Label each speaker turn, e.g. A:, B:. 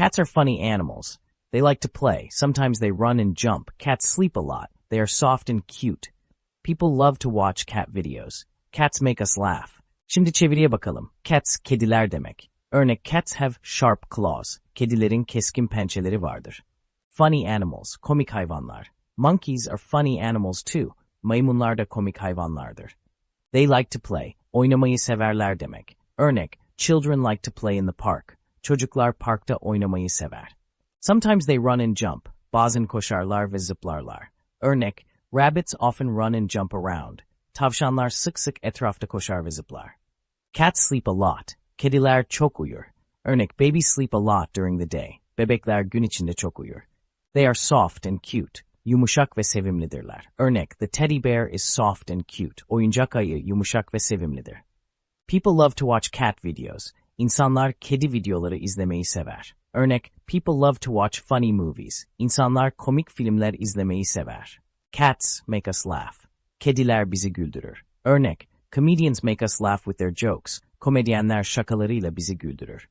A: Cats are funny animals. They like to play. Sometimes they run and jump. Cats sleep a lot. They are soft and cute. People love to watch cat videos. Cats make us laugh. Şimdi çeviriye bakalım. Cats, kediler demek. Örnek cats have sharp claws. Kedilerin keskin pençeleri vardır. Funny animals, komik hayvanlar. Monkeys are funny animals too. Maymunlar da komik hayvanlardır. They like to play. Oynamayı severler demek. Örnek, children like to play in the park. Çocuklar parkta oynamayı sever. Sometimes they run and jump. Bazen koşarlar ve zıplarlar. Örnek, rabbits often run and jump around. Tavşanlar sık sık etrafta koşar ve zıplar. Cats sleep a lot. Kediler çok uyur. Örnek, babies sleep a lot during the day. Bebekler gün içinde çok uyur. They are soft and cute. Yumuşak ve sevimlidirler. Örnek, the teddy bear is soft and cute. Oyuncak ayı yumuşak ve sevimlidir. People love to watch cat videos. İnsanlar kedi videoları izlemeyi sever. Örnek, people love to watch funny movies. İnsanlar komik filmler izlemeyi sever. Cats make us laugh. Kediler bizi güldürür. Örnek, comedians make us laugh with their jokes. Komedyenler şakalarıyla bizi güldürür.